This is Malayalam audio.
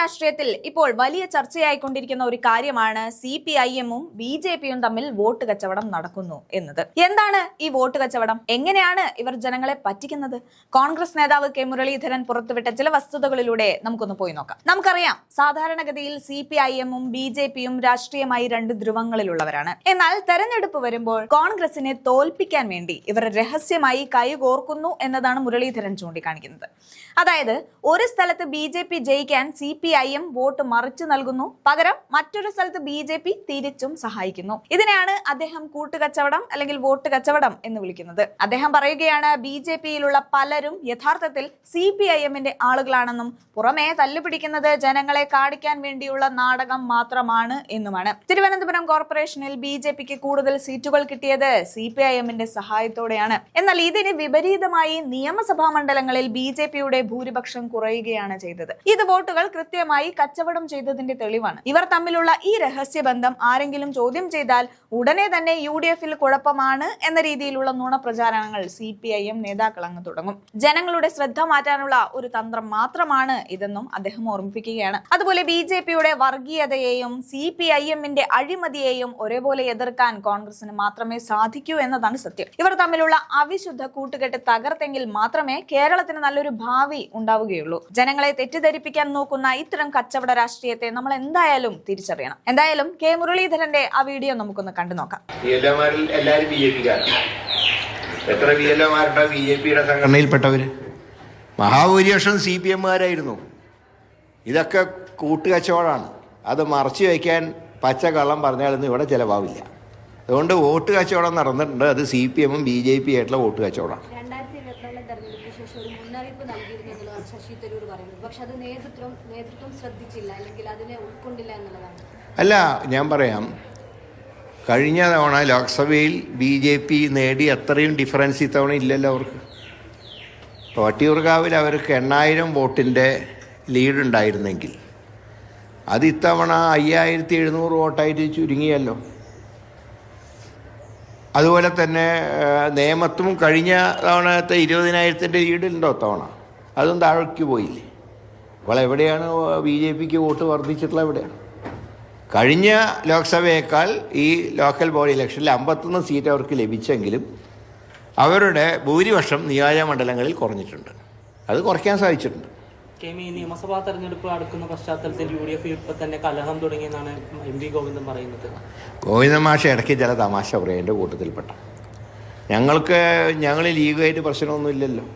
രാഷ്ട്രീയത്തിൽ ഇപ്പോൾ വലിയ ചർച്ചയായിക്കൊണ്ടിരിക്കുന്ന ഒരു കാര്യമാണ് സി പി ഐ എമ്മും ബി ജെ പിയും തമ്മിൽ വോട്ട് കച്ചവടം നടക്കുന്നു എന്നത്. എന്താണ് ഈ വോട്ട് കച്ചവടം? എങ്ങനെയാണ് ഇവർ ജനങ്ങളെ പറ്റിക്കുന്നത്? കോൺഗ്രസ് നേതാവ് കെ മുരളീധരൻ പുറത്തുവിട്ട ചില വസ്തുതകളിലൂടെ നമുക്കൊന്ന് പോയി നോക്കാം. നമുക്കറിയാം സാധാരണഗതിയിൽ സി പി ഐ എമ്മും ബി ജെ പിയും രാഷ്ട്രീയമായി രണ്ട് ധ്രുവങ്ങളിലുള്ളവരാണ്. എന്നാൽ തെരഞ്ഞെടുപ്പ് വരുമ്പോൾ കോൺഗ്രസിനെ തോൽപ്പിക്കാൻ വേണ്ടി ഇവർ രഹസ്യമായി കൈകോർക്കുന്നു എന്നതാണ് മുരളീധരൻ ചൂണ്ടിക്കാണിക്കുന്നത്. അതായത് ഒരു സ്ഥലത്ത് ബി ജെ പി ജയിക്കാൻ C P I M vote മറിച്ചു നൽകുന്നു. പകരം മറ്റൊരു സ്ഥലത്ത് ബി ജെ പി തിരിച്ചും സഹായിക്കുന്നു. ഇതിനെയാണ് അദ്ദേഹം കൂട്ടുകച്ചവടം അല്ലെങ്കിൽ വോട്ട് കച്ചവടം എന്ന് വിളിക്കുന്നത്. അദ്ദേഹം പറയുകയാണ് ബി ജെ പിയിലുള്ള പലരും യഥാർത്ഥത്തിൽ സി പി ഐ എമ്മിന്റെ ആളുകളാണെന്നും പുറമേ തല്ലുപിടിക്കുന്നത് ജനങ്ങളെ കാണിക്കാൻ വേണ്ടിയുള്ള നാടകം മാത്രമാണ് എന്നുമാണ്. തിരുവനന്തപുരം കോർപ്പറേഷനിൽ ബി ജെ പിക്ക് കൂടുതൽ സീറ്റുകൾ കിട്ടിയത് സി പി ഐ എമ്മിന്റെ സഹായത്തോടെയാണ്. എന്നാൽ ഇതിന് വിപരീതമായി നിയമസഭാ മണ്ഡലങ്ങളിൽ ബി ജെ പിയുടെ ഭൂരിപക്ഷം കുറയുകയാണ് ചെയ്തത്. ഇത് വോട്ടുകൾ കൃത്യമായി കച്ചവടം ചെയ്തതിന്റെ തെളിവാണ്. ഇവർ തമ്മിലുള്ള ഈ രഹസ്യബന്ധം ആരെങ്കിലും ചോദ്യം ചെയ്താൽ ഉടനെ തന്നെ യു ഡി എഫിൽ കുഴപ്പമാണ് എന്ന രീതിയിലുള്ള നുണപ്രചാരണങ്ങൾ സി പി ഐ എം നേതാക്കൾ അങ്ങ് തുടങ്ങും. ജനങ്ങളുടെ ശ്രദ്ധ മാറ്റാനുള്ള ഒരു തന്ത്രം മാത്രമാണ് ഇതെന്നും അദ്ദേഹം ഓർമ്മിപ്പിക്കുകയാണ്. അതുപോലെ ബി ജെ പിയുടെ വർഗീയതയെയും സി പി ഐ എമ്മിന്റെ അഴിമതിയെയും ഒരേപോലെ എതിർക്കാൻ കോൺഗ്രസിന് മാത്രമേ സാധിക്കൂ എന്നതാണ് സത്യം. ഇവർ തമ്മിലുള്ള അവിശുദ്ധ കൂട്ടുകെട്ട് തകർത്തെങ്കിൽ മാത്രമേ കേരളത്തിന് നല്ലൊരു ഭാവി ഉണ്ടാവുകയുള്ളൂ. ജനങ്ങളെ തെറ്റിദ്ധരിപ്പിക്കാൻ നോക്കുന്ന ഇത്തരം കച്ചവട രാഷ്ട്രീയത്തെ നമ്മൾ എന്തായാലും തിരിച്ചറിയണം. എന്തായാലും കെ മുരളീധരന്റെ ആ വീഡിയോ നമുക്കൊന്ന് കണ്ടു നോക്കാം. ബി എൽ ഒമാരിൽ എല്ലാവരും ബി ജെ പിക്കാരാണ് എത്ര ബി എൽ ബി ജെ പിയുടെ സംഘടനയിൽപ്പെട്ടവര് മഹാഭൂരിപക്ഷം സി പി എമ്മുകാരായിരുന്നു ഇതൊക്കെ കൂട്ടുകച്ചവടമാണ് അത് മറച്ചു വയ്ക്കാൻ പച്ച കള്ളം പറഞ്ഞാലൊന്നും ഇവിടെ ചിലവാവില്ല. അതുകൊണ്ട് വോട്ട് കച്ചവടം നടന്നിട്ടുണ്ട്. അത് സി പി എമ്മും ബി ജെ പി ആയിട്ടുള്ള വോട്ട് കച്ചവടമാണ് തെരഞ്ഞെടുപ്പിന് ശേഷം ഒരു മുന്നറിയിപ്പ് നൽകിയിരുന്നു എന്നുള്ളതാണ് ശശി തരൂർ പറയുന്നത് പക്ഷെ അത് നേതൃത്വം നേതൃത്വം ശ്രദ്ധിച്ചില്ല. അല്ലെങ്കിൽ അതിനെ ഉൾക്കൊണ്ടില്ല എന്നുള്ളതാണ്. അല്ല ഞാൻ പറയാം. കഴിഞ്ഞ തവണ ലോക്സഭയിൽ ബി ജെ പി നേടി അത്രയും ഡിഫറൻസ് ഇത്തവണ ഇല്ലല്ലോ അവർക്ക്. വട്ടിയൂർക്കാവിൽ അവർക്ക് എണ്ണായിരം വോട്ടിന്റെ ലീഡുണ്ടായിരുന്നെങ്കിൽ അത് ഇത്തവണ അയ്യായിരത്തി എഴുന്നൂറ് വോട്ടായിട്ട് ചുരുങ്ങിയല്ലോ. അതുപോലെ തന്നെ നേമത്തും കഴിഞ്ഞ തവണത്തെ ഇരുപതിനായിരത്തിന്റെ ഈടുണ്ടോ തവണ? അതും താഴേക്ക് പോയില്ലേ? അപ്പോൾ എവിടെയാണ് ബി ജെ പിക്ക് വോട്ട് വർദ്ധിച്ചിട്ടുള്ളത് എവിടെയാണ്? കഴിഞ്ഞ ലോക്സഭയേക്കാൾ ഈ ലോക്കൽ ബോഡി ഇലക്ഷനിൽ അമ്പത്തൊന്ന് സീറ്റ് അവർക്ക് ലഭിച്ചെങ്കിലും അവരുടെ ഭൂരിപക്ഷം നിയോജക മണ്ഡലങ്ങളിൽ കുറഞ്ഞിട്ടുണ്ട്. അത് കുറയ്ക്കാൻ സാധിച്ചിട്ടുണ്ട്. കെ നിയമസഭാ തെരഞ്ഞെടുപ്പ് അടുക്കുന്ന പശ്ചാത്തലത്തിൽ യു ഡി എഫ് ഇപ്പൊ തന്നെ കലഹം തുടങ്ങിയെന്നാണ് എം വി ഗോവിന്ദൻ പറയുന്നത്. ഗോവിന്ദ മാഷ ഇടയ്ക്ക് ചില തമാശ പറയും. എന്റെ കൂട്ടത്തിൽപ്പെട്ട ഞങ്ങൾക്ക് ഞങ്ങൾ ലീഗുമായിട്ട് പ്രശ്നമൊന്നുമില്ലല്ലോ